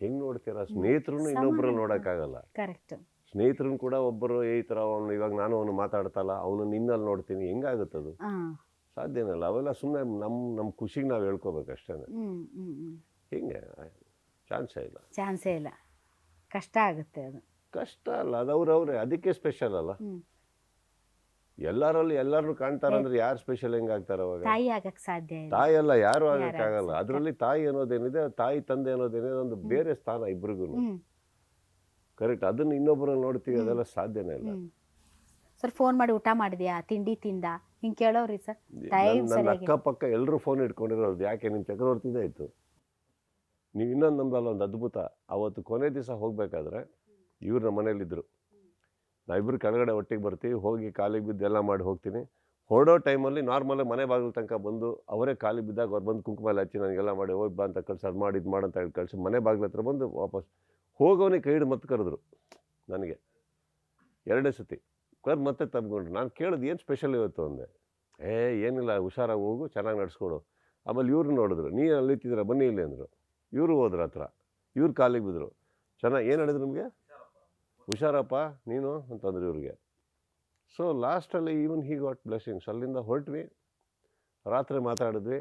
ಹೆಂಗ್ ನೋಡ್ತೀರಾ? ಸ್ನೇಹಿತರನ್ನು ಇನ್ನೊಬ್ಬರು ಸಮಾನ. ನೋಡೋಕ್ಕಾಗಲ್ಲ. ಕರೆಕ್ಟ್. ಸ್ನೇಹಿತರನ್ನು ಕೂಡ ಒಬ್ಬರು ಈ ಥರ ಅವನು ಇವಾಗ ನಾನು ಅವನು ಮಾತಾಡ್ತಲ್ಲ ಅವನು ನಿನ್ನಲ್ಲಿ ನೋಡ್ತೀನಿ. ಹೆಂಗಾಗುತ್ತದು? ಸಾಧ್ಯನೇ ಇಲ್ಲ. ಅವೆಲ್ಲ ಸುಮ್ಮನೆ ನಮ್ಮ ನಮ್ಮ ಖುಷಿಗೆ ನಾವು ಹೇಳ್ಕೋಬೇಕು ಅಷ್ಟೇ ಹ್ಞೂ ಹ್ಞೂ ಹ್ಞೂ ಹಿಂಗೆ? ಚಾನ್ಸೇ ಇಲ್ಲ. ಚಾನ್ಸೇ ಇಲ್ಲ. ಕಷ್ಟ ಆಗುತ್ತೆ ಅದು. ಕಷ್ಟ ಅಲ್ಲ ಅದು ಅವ್ರವ್ರೆ. ಅದಕ್ಕೆ ಸ್ಪೆಷಲ್ ಅಲ್ಲ. ಎಲ್ಲರಲ್ಲಿ ಎಲ್ಲರೂ ಕಾಣ್ತಾರಂದ್ರೆ ಯಾರು ಸ್ಪೆಷಲ್ ಹೆಂಗ್ ಆಗ್ತಾರೆ ಅವಾಗ? ತಾಯಿ ಆಗಕ್ ಸಾಧ್ಯ ಇಲ್ಲ. ತಾಯಿ ಅಲ್ಲ ಯಾರು ಆಗಕ್ ಆಗಕ್ಕಾಗಲ್ಲ ಆಗಲ್ಲ. ಅದರಲ್ಲಿ ತಾಯಿ ಅನ್ನೋದೇನಿದೆ ತಾಯಿ ತಂದೆ ಅನ್ನೋದೇನಿದೆ ಒಂದು ಬೇರೆ ಸ್ಥಾನ ಇಬ್ರಿಗೂ ಕರೆಕ್ಟ್ ಅದನ್ನ ಇನ್ನೊಬ್ಬರ ನೋಡ್ತೀವಿ ಅದೆಲ್ಲ ಸಾಧ್ಯನೇ ಇಲ್ಲ. ಸರ್ ಫೋನ್ ಮಾಡಿ ಊಟ ಮಾಡಿದ್ಯಾ? ತಿಂಡಿ ತಿಂದ? ಹಿಂಗ್ ಕೇಳೋರಿ ಸರ್. ನನ್ನ ಅಕ್ಕಪಕ್ಕ ಎಲ್ಲರೂ ಫೋನ್ ಇಟ್ಕೊಂಡಿರೋದು. ಯಾಕೆ ನಿಮ್ ಚಕ್ರವರ್ತಿದೇ ಇತ್ತು ನೀವು ಇನ್ನೊಂದು ನಮ್ದಲ್ಲ ಒಂದು ಅದ್ಭುತ. ಅವತ್ತು ಕೊನೆ ದಿವಸ ಹೋಗ್ಬೇಕಾದ್ರೆ ಇವ್ರು ನಮ್ಮ ಮನೇಲಿದ್ದರು ನಾವಿಬ್ಬರು ಕೆಳಗಡೆ ಒಟ್ಟಿಗೆ ಬರ್ತೀವಿ, ಹೋಗಿ ಕಾಲಿಗೆ ಬಿದ್ದು ಎಲ್ಲ ಮಾಡಿ ಹೋಗ್ತೀನಿ. ಹೊರಡೋ ಟೈಮಲ್ಲಿ ನಾರ್ಮಲ್ ಮನೆ ಬಾಗಿಲು ತನಕ ಬಂದು ಅವರೇ ಕಾಲಿಗೆ ಬಿದ್ದಾಗ ಅವ್ರು ಬಂದು ಕುಂಕುಮ ಎಲ್ಲ ಹಚ್ಚಿ ನನಗೆಲ್ಲ ಮಾಡಿ ಹೋಗಿ ಬಾ ಅಂತ ಕಳ್ಸಿ, ಅದು ಮಾಡಿ, ಇದು ಮಾಡು ಅಂತ ಹೇಳಿ ಕಳಿಸಿ, ಮನೆ ಬಾಗಿಲು ಹತ್ರ ಬಂದು ವಾಪಸ್ ಹೋಗೋನೇ ಕೈ ಹಿಡಿದು ಮತ್ತೆ ಕರೆದ್ರು ನನಗೆ. ಎರಡೇ ಸತಿ ಕರ್ ಮತ್ತೆ ತಬ್ಕೊಂಡ್ರು ನಾನು ಕೇಳಿದ್, ಏನು ಸ್ಪೆಷಲ್ ಇವತ್ತು? ಅಂದೆ. ಏ, ಏನಿಲ್ಲ, ಹುಷಾರಾಗಿ ಹೋಗು, ಚೆನ್ನಾಗಿ ನಡೆಸ್ಕೊಡು. ಆಮೇಲೆ ಇವ್ರು ನೋಡಿದ್ರು ಅಲ್ಲಿ ನಿಂತಿದ್ದೀರ ಬನ್ನಿ ಇಲ್ಲಿ, ಅಂದರು. ಇವರು ಹೋದ್ರ ಹತ್ರ. ಇವ್ರು ಕಾಲಿಗೆ ಬಿದ್ದರು ಚೆನ್ನಾಗಿ, ಏನು ಹೇಳಿದ್ರು ನಿಮಗೆ? ಹುಷಾರಪ್ಪ, ನೀನು ಅಂತಂದ್ರು ಇವ್ರಿಗೆ. ಸೊ ಲಾಸ್ಟಲ್ಲಿ ಈವನ್ ಹಿ ಗಾಟ್ ಬ್ಲೆಸ್ಸಿಂಗ್ಸ್ ಅಲ್ಲಿಂದ ಹೊರಟ್ವಿ. ರಾತ್ರಿ ಮಾತಾಡಿದ್ವಿ.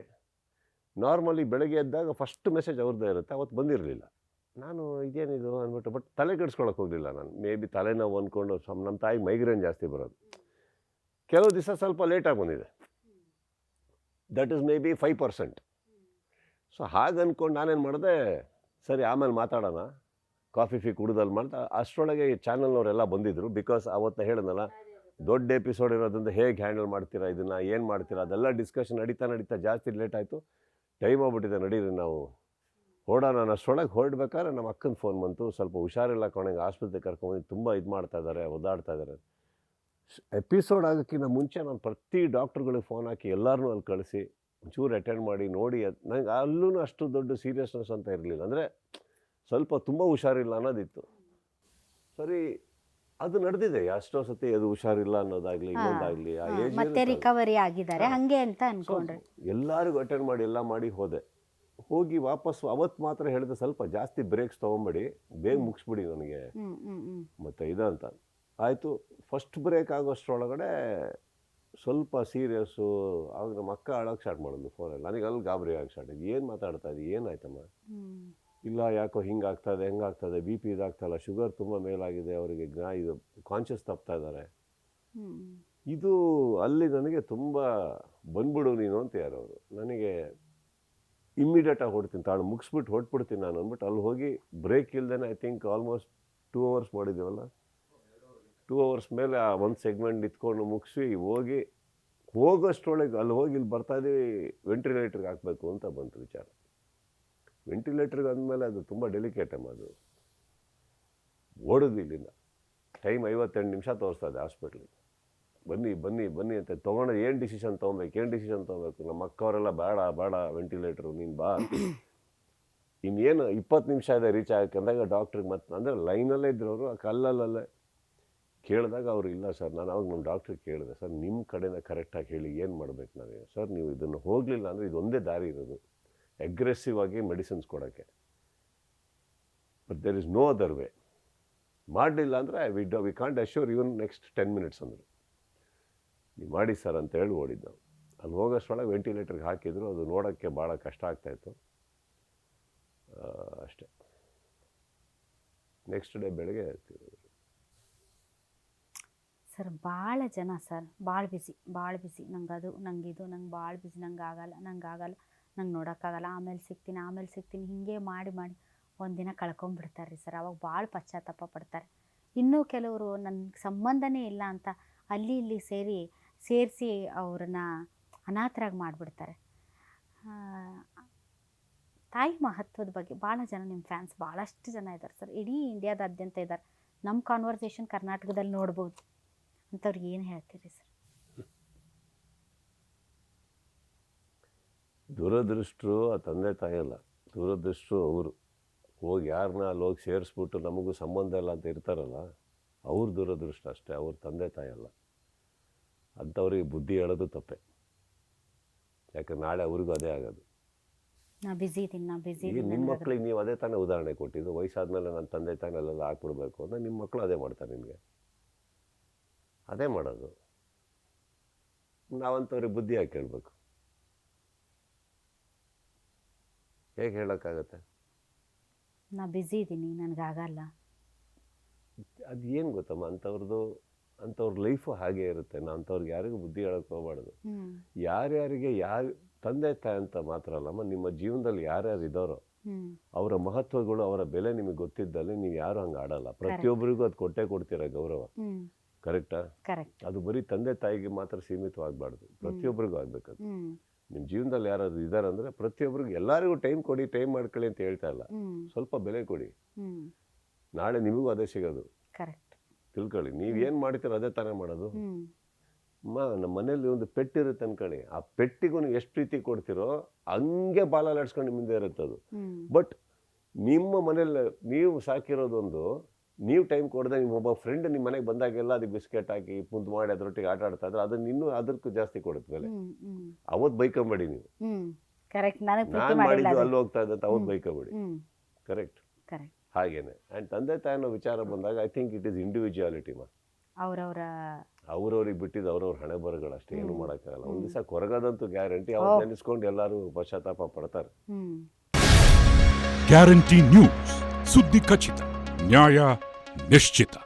ನಾರ್ಮಲಿ ಬೆಳಗ್ಗೆ ಎದ್ದಾಗ ಫಸ್ಟ್ ಮೆಸೇಜ್ ಅವ್ರದ್ದೇ ಇರುತ್ತೆ. ಅವತ್ತು ಬಂದಿರಲಿಲ್ಲ. ನಾನು ಇದೇನಿದು ಅಂದ್ಬಿಟ್ಟು ಬಟ್ ತಲೆ ಕೆಡಿಸ್ಕೊಳಕ್ಕೆ ಹೋಗಲಿಲ್ಲ ನಾನು. ಮೇ ಬಿ ತಲೆನೋವು ಅಂದ್ಕೊಂಡು ಸಮ್ ನಮ್ಮ ತಾಯಿ ಮೈಗ್ರೇನ್ ಜಾಸ್ತಿ ಬರೋದು. ಕೆಲವು ದಿವಸ ಸ್ವಲ್ಪ ಲೇಟಾಗಿ ಬಂದಿದೆ. That is may five percent so ಹಾಗೆ ಅಂದ್ಕೊಂಡು ನಾನೇನು ಮಾಡಿದೆ, ಸರಿ ಆಮೇಲೆ ಮಾತಾಡೋಣ. ಕಾಫಿ ಫೀ ಕುಡಿದಲ್ಲಿ ಮಾಡ್ತಾ ಅಷ್ಟರೊಳಗೆ ಈ ಚಾನಲ್ನವರೆಲ್ಲ ಬಂದಿದ್ದರು ಬಿಕಾಸ್ ಅವತ್ತು ಹೇಳಿದ್ನಲ್ಲ ದೊಡ್ಡ ಎಪಿಸೋಡ್ ಇರೋದ್ರಿಂದ ಹೇಗೆ ಹ್ಯಾಂಡಲ್ ಮಾಡ್ತೀರಾ ಇದನ್ನು ಏನು ಮಾಡ್ತೀರಾ ಅದೆಲ್ಲ ಡಿಸ್ಕಷನ್ ನಡೀತಾ ನಡೀತಾ ಜಾಸ್ತಿ ಲೇಟ್ ಆಯಿತು. ಟೈಮ್ ಆಗ್ಬಿಟ್ಟಿದೆ ನಡೀರಿ ನಾವು. ಹೊರಡೋಣ ನಾನು ಅಷ್ಟರೊಳಗೆ ಹೊರಡ್ಬೇಕಾದ್ರೆ ನಮ್ಮ ಅಕ್ಕನ ಫೋನ್ ಬಂತು. ಸ್ವಲ್ಪ ಹುಷಾರಿಲ್ಲ ಕೊನೆಗೆ ಆಸ್ಪತ್ರೆ ಕರ್ಕೊಂಬಂದು ತುಂಬ ಇದು ಮಾಡ್ತಾ ಇದ್ದಾರೆ ಒದ್ದಾಡ್ತಾ ಇದ್ದಾರೆ ಎಪಿಸೋಡ್ ಆಗೋಕ್ಕಿಂತ ಮುಂಚೆ ನಾನು ಪ್ರತಿ ಡಾಕ್ಟ್ರುಗಳಿಗೆ ಫೋನ್ ಹಾಕಿ ಎಲ್ಲರನ್ನೂ ಅಲ್ಲಿ ಕಳಿಸಿ ಒಂಚೂರು ಅಟೆಂಡ್ ಮಾಡಿ ನೋಡಿ ಅದು ನನಗೆ ಅಲ್ಲೂ ಅಷ್ಟು ದೊಡ್ಡ ಸೀರಿಯಸ್ನೆಸ್ ಅಂತ ಇರಲಿಲ್ಲ. ಅಂದರೆ ಸ್ವಲ್ಪ ತುಂಬ ಹುಷಾರಿಲ್ಲ ಅನ್ನೋದಿತ್ತು. ಸರಿ ಅದು ನಡೆದಿದೆ. ಎಷ್ಟೋ ಸತಿ ಅದು ಹುಷಾರಿಲ್ಲ ಅನ್ನೋದಾಗ್ಲಿ. ಇನ್ನೊಂದಾಗ್ಲಿ ಆ ರಿಕವರಿ ಆಗಿದ್ದಾರೆ. ಹಂಗೆ ಅಂತ ಅನ್ಕೊಂಡ್ರೆ. ಎಲ್ಲರಿಗೂ ಅಟೆಂಡ್ ಮಾಡಿ ಎಲ್ಲ ಮಾಡಿ ಹೋದೆ. ಹೋಗಿ ವಾಪಸ್ ಅವತ್ತು ಮಾತ್ರ ಹೇಳಿದೆ ಸ್ವಲ್ಪ ಜಾಸ್ತಿ ಬ್ರೇಕ್ಸ್ ತೊಗೊಂಬೇಡಿ ಬೇಗ ಮುಗಿಸ್ಬಿಡಿ ನನಗೆ. ಮತ್ತೆ ಹ್ಮ್ ಹ್ಮ್. ಮತ್ತು ಇದಂತ ಆಯಿತು. ಫಸ್ಟ್ ಬ್ರೇಕ್ ಆಗೋಷ್ಟ್ರೊಳಗಡೆ ಸ್ವಲ್ಪ ಸೀರಿಯಸ್ಸು ಆವಾಗ ನಮ್ಮ ಅಕ್ಕ ಅಳೋಕೆ ಸ್ಟಾರ್ಟ್ ಮಾಡಿದ್ಲು ಫೋನಲ್ಲಿ ನನಗೆ ಅಲ್ಲಿ ಗಾಬರಿ ಆಗಿ ಸ್ಟಾರ್ಟ್ ಆಗಿ ಏನು ಮಾತಾಡ್ತಾ ಇದ್ದೀವಿ ಏನಾಯ್ತಮ್ಮ ಹ್ಮ್. ಇಲ್ಲ ಯಾಕೋ ಹಿಂಗಾಗ್ತದೆ ಹೆಂಗಾಗ್ತದೆ ಬಿ ಪಿ ಇದಾಗ್ತಲ್ಲ ಶುಗರ್ ತುಂಬ ಮೇಲಾಗಿದೆ ಅವರಿಗೆ ಜ್ಞಾ ಇದು ಕಾನ್ಷಿಯಸ್ ತಪ್ತಾ ಇದ್ದಾರೆ. ಇದು ಅಲ್ಲಿ ನನಗೆ ತುಂಬ ಬಂದ್ಬಿಡು ನೀನು ಅಂತ ಯಾರು ಅವರು ನನಗೆ ಇಮ್ಮಿಡಿಯೇಟಾಗಿ ಹೊಡ್ತೀನಿ ತಾಳು ಮುಗಿಸ್ಬಿಟ್ಟು ಹೊಟ್ಬಿಡ್ತೀನಿ ನಾನು ಅಂದ್ಬಿಟ್ಟು ಅಲ್ಲಿ ಹೋಗಿ ಬ್ರೇಕ್ ಇಲ್ಲದೆ I think almost two hours ಮಾಡಿದ್ದೀವಲ್ಲ? Two hours ಮೇಲೆ ಆ ಒಂದು ಸೆಗ್ಮೆಂಟ್ ನಿಂತ್ಕೊಂಡು ಮುಗಿಸಿ ಹೋಗಿ ಹೋಗೋಷ್ಟೊಳಗೆ ಅಲ್ಲಿ ಹೋಗಿ ಇಲ್ಲಿ ಬರ್ತಾ ಇದ್ದೀವಿ ವೆಂಟಿಲೇಟ್ರಿಗೆ ಹಾಕಬೇಕು ಅಂತ ಬಂತು ವಿಚಾರ. ವೆಂಟಿಲೇಟ್ರಿಗೆ ಅಂದಮೇಲೆ ಅದು ತುಂಬ ಡೆಲಿಕೇಟ್ ಅಮ್ಮ ಅದು. ಓಡೋದು ಇಲ್ಲಿಂದ. ಟೈಮ್ ಐವತ್ತೆಂಟು ನಿಮಿಷ ತೋರಿಸ್ತಾ ಇದೆ ಹಾಸ್ಪಿಟ್ಲಿಗೆ ಬನ್ನಿ ಬನ್ನಿ ಬನ್ನಿ ಅಂತ ತೊಗೊಂಡು ಏನು ಡಿಸಿಷನ್ ತೊಗೊಬೇಕು ಏನು ಡಿಸಿಷನ್ ತೊಗೊಬೇಕು ನಮ್ಮ ಅಕ್ಕವರೆಲ್ಲ ಬೇಡ ಬೇಡ ವೆಂಟಿಲೇಟ್ರು ನೀನು ಬಾ ಇನ್ನೇನು ಇಪ್ಪತ್ತು ನಿಮಿಷ ಇದೆ ರೀಚ್ ಆಗಕ್ಕೆ ಅಂದಾಗ ಡಾಕ್ಟ್ರಿಗೆ ಮತ್ತೆ, ಅಂದರೆ ಲೈನಲ್ಲೇ ಇದ್ರು ಅವರು ಕಲ್ಲಲ್ಲೇ ಕೇಳಿದಾಗ ಅವರು, ಇಲ್ಲ ಸರ್, ನಾನು ಅವಾಗ ನಮ್ಮ ಡಾಕ್ಟ್ರಿಗೆ ಕೇಳಿದೆ, ಸರ್ ನಿಮ್ಮ ಕಡೆನ ಕರೆಕ್ಟಾಗಿ ಹೇಳಿ, ಏನು ಮಾಡಬೇಕು ನಾನು ಸರ್, ನೀವು ಇದನ್ನು ಹೋಗಲಿಲ್ಲ ಅಂದರೆ ಇದೊಂದೇ ದಾರಿ ಇರೋದು. ಅಗ್ರೆಸಿವ್ ಆಗಿ ಮೆಡಿಸಿನ್ಸ್ ಕೊಡೋಕ್ಕೆ. But there is no other way ಮಾಡಲಿಲ್ಲ ಅಂದರೆ ವಿ ಡ we can't assure even next ten minutes ಅಂದರು. ನೀವು ಮಾಡಿ ಸರ್ ಅಂತ ಹೇಳಿ ಓಡಿದ್ದು. ಅಲ್ಲಿ ಹೋಗೋಷ್ಟೊಳಗೆ ವೆಂಟಿಲೇಟರ್ಗೆ ಹಾಕಿದ್ರು, ಅದು ನೋಡೋಕ್ಕೆ ಭಾಳ ಕಷ್ಟ ಆಗ್ತಾಯಿತ್ತು ಅಷ್ಟೆ. ನೆಕ್ಸ್ಟ್ ಡೇ ಬೆಳಗ್ಗೆ. ಸರ್, ಭಾಳ ಜನ ಸರ್, ಭಾಳ ಬಿಸಿ ಭಾಳ ಬಿಸಿ ನಂಗೆ ಅದು ನಂಗೆ ಇದು ನಂಗೆ ಭಾಳ ಬಿಸಿ ನಂಗೆ ಆಗಲ್ಲ ನಂಗೆ ಆಗಲ್ಲ. ನಂಗೆ ನೋಡೋಕ್ಕಾಗಲ್ಲ. ಆಮೇಲೆ ಸಿಗ್ತೀನಿ ಆಮೇಲೆ ಸಿಗ್ತೀನಿ. ಹೀಗೆ ಮಾಡಿ ಮಾಡಿ ಒಂದಿನ ಕಳ್ಕೊಂಬಿಡ್ತಾರೆ ರೀ ಸರ್. ಅವಾಗ ಭಾಳ ಪಶ್ಚಾತ್ತಾಪ ಪಡ್ತಾರೆ. ಇನ್ನೂ ಕೆಲವರು ನನಗೆ ಸಂಬಂಧನೇ ಇಲ್ಲ ಅಂತ ಅಲ್ಲಿ ಇಲ್ಲಿ ಸೇರಿ, ಸೇರಿಸಿ ಅವ್ರನ್ನ ಅನಾಥರಾಗಿ ಮಾಡಿಬಿಡ್ತಾರೆ. ತಾಯಿ ಮಹತ್ವದ ಬಗ್ಗೆ ಭಾಳ ಜನ ನಿಮ್ಮ ಫ್ಯಾನ್ಸ್ ಭಾಳಷ್ಟು ಜನ ಇದ್ದಾರೆ ಸರ್. ಇಡೀ ಇಂಡಿಯಾದಾದ್ಯಂತ ಇದ್ದಾರೆ ನಮ್ಮ ಕಾನ್ವರ್ಸೇಷನ್ ಕರ್ನಾಟಕದಲ್ಲಿ ನೋಡ್ಬೋದು ಅಂತವ್ರಿಗೆ ಏನು ಹೇಳ್ತೀರಿ ಸರ್? ದುರದೃಷ್ಟರು ಆ ತಂದೆ ತಾಯಿಯಲ್ಲ ದುರದೃಷ್ಟರು ಅವರು. ಹೋಗಿ ಯಾರನ್ನ ಅಲ್ಲಿ ಹೋಗಿ ಸೇರಿಸ್ಬಿಟ್ಟು ನಮಗೂ ಸಂಬಂಧ ಇಲ್ಲ ಅಂತ ಇರ್ತಾರಲ್ಲ ಅವ್ರ ದುರದೃಷ್ಟ ಅಷ್ಟೇ ಅವ್ರ ತಂದೆ ತಾಯಿ ಅಲ್ಲ. ಅಂಥವ್ರಿಗೆ ಬುದ್ಧಿ ಹೇಳೋದು ತಪ್ಪೆ. ಯಾಕಂದ್ರೆ ನಾಳೆ ಅವ್ರಿಗೂ ಅದೇ ಆಗೋದು. ನಾ ಬ್ಯುಸಿ ಇದ್ದೀನಿ ನಾ ಬ್ಯುಸಿ ಈಗ ಇದ್ದೀನಿ ನಿಮ್ಮ ಮಕ್ಕಳಿಗೆ ಮಕ್ಳಿಗೆ ನೀವು ಅದೇ ತಾನೇ ಉದಾಹರಣೆ ಕೊಟ್ಟಿದ್ದು ವಯಸ್ಸಾದಮೇಲೆ ನನ್ನ ತಂದೆ ತಾಯಿನೆಲ್ಲ ಹಾಕ್ಬಿಡ್ಬೇಕು ಅಂದರೆ ನಿಮ್ಮ ಮಕ್ಕಳು ಅದೇ ಮಾಡ್ತಾರೆ ನಿಮಗೆ. ಅದೇ ಮಾಡೋದು. ನಾವಂಥವ್ರಿಗೆ ಬುದ್ಧಿ ಹಾಕಿ ಹೇಳ್ಬೇಕು? ಹೇಗೆ ಹೇಳೋಕ್ಕಾಗತ್ತೆ? ನಾ ಬ್ಯುಸಿ ಇದ್ದೀನಿ ನನಗಾಗಲ್ಲ ಅದು ಏನು ಗೊತ್ತಮ್ಮ ಅಂಥವ್ರದ್ದು ಅಂಥವ್ರ ಲೈಫು ಹಾಗೆ ಇರುತ್ತೆ. ನಾ ಅಂಥವ್ರಿಗೆ ಯಾರಿಗೂ ಬುದ್ಧಿ ಹೇಳೋಕ್ಕೆ ಹೋಗ್ಬಾರ್ದು. ಯಾರ್ಯಾರಿಗೆ ಯಾರು ತಂದೆ ತಾಯಿ ಅಂತ ಮಾತ್ರ ಅಲ್ಲಮ್ಮ ನಿಮ್ಮ ಜೀವನದಲ್ಲಿ ಯಾರ್ಯಾರು ಇದ್ದಾರೋ ಅವರ ಮಹತ್ವಗಳು ಅವರ ಬೆಲೆ ನಿಮಗೆ ಗೊತ್ತಿದ್ದಲ್ಲಿ ನೀವು ಯಾರು ಹಂಗೆ ಆಡಲ್ಲ. ಪ್ರತಿಯೊಬ್ಬರಿಗೂ ಅದು ಕೊಟ್ಟೆ ಕೊಡ್ತೀರ ಗೌರವ? ಕರೆಕ್ಟಾ ಅದು ಬರೀ ತಂದೆ ತಾಯಿಗೆ ಮಾತ್ರ ಸೀಮಿತವಾಗಬಾರ್ದು. ಪ್ರತಿಯೊಬ್ಬರಿಗೂ ಆಗ್ಬೇಕದು. ನಿಮ್ಮ ಜೀವನದಲ್ಲಿ ಯಾರಾದರೂ ಇದ್ದಾರೆ ಅಂದರೆ ಪ್ರತಿಯೊಬ್ಬರಿಗೂ ಎಲ್ಲರಿಗೂ ಟೈಮ್ ಕೊಡಿ ಟೈಮ್ ಮಾಡ್ಕೊಳ್ಳಿ ಅಂತ ಹೇಳ್ತಾ ಇಲ್ಲ. ಸ್ವಲ್ಪ ಬೆಲೆ ಕೊಡಿ. ನಾಳೆ ನಿಮಗೂ ಅದೇ ಸಿಗೋದು. ಕರೆಕ್ಟ್ ತಿಳ್ಕೊಳ್ಳಿ. ನೀವು ಏನು ಮಾಡ್ತೀರೋ ಅದೇ ತಾನೇ ಮಾಡೋದು. ಮಾ ನಮ್ಮ ಮನೇಲಿ ಒಂದು ಪೆಟ್ಟಿರುತ್ತೆ ಅನ್ಕೊಳ್ಳಿ. ಆ ಪೆಟ್ಟಿಗೂ ನೀವು ಎಷ್ಟು ಪ್ರೀತಿ ಕೊಡ್ತೀರೋ ಹಂಗೆ ಬಾಲ ಲಡ್ಸ್ಕೊಂಡು ಮುಂದೆ ಇರುತ್ತೆ ಅದು ಬಟ್ ನಿಮ್ಮ ಮನೇಲಿ ನೀವು ಸಾಕಿರೋದೊಂದು ನೀವು ಟೈಮ್ ಕೊಡದೆ ನಿಮ್ಮ ಒಬ್ಬ ಫ್ರೆಂಡ್ ನಿಮ್ಮ ಮನೆಗೆ ಬಂದಾಗೆಲ್ಲ ಅದಕ್ಕೆ ಬಿಸ್ಕೆಟ್ ಹಾಕಿ ಮುದ್ದು ಮಾಡಿ ಅದರೊಟ್ಟಿಗೆ ಆಟ ಆಡ್ತಾ ಇದ್ರೆ ಅದನ್ನ ಇನ್ನೂ ಅದಕ್ಕೂ ಜಾಸ್ತಿ ಕೊಡುತ್ತೆ ಬೆಲೆ. ಅವತ್ತು ಬೈಕೊಂಬೇಡಿ ನೀವು. ಕರೆಕ್ಟ್ ನಾನು ಮಾಡಿದ್ದು ಅಲ್ಲಿ ಹೋಗ್ತಾ ಇದ್ದಂತ ಅವತ್ತು ಬೈಕೊಂಬೇಡಿ. ಕರೆಕ್ಟ್ ಹಾಗೇನೆ. ಆ್ಯಂಡ್ ತಂದೆ ತಾಯಿನೋ ವಿಚಾರ ಬಂದಾಗ I think it is individuality ಮಾ. ಅವರವರ ಅವ್ರವ್ರಿಗೆ ಬಿಟ್ಟಿದ್ದು ಅವ್ರವ್ರ ಹಣೆ ಬರಗಳು ಅಷ್ಟೇ ಏನು. ಮಾಡೋಕ್ಕಾಗಲ್ಲ. ಒಂದು ದಿವಸ ಕೊರಗದಂತೂ ಗ್ಯಾರಂಟಿ ಅವ್ರು. ನೆನೆಸ್ಕೊಂಡು ಎಲ್ಲರೂ ಪಶ್ಚಾತ್ತಾಪ ಪಡ್ತಾರೆ. ಗ್ಯಾರಂಟಿ ನ್ಯೂಸ್ ಸುದ್ದಿ ಖಚಿತ. Днёя Мещита.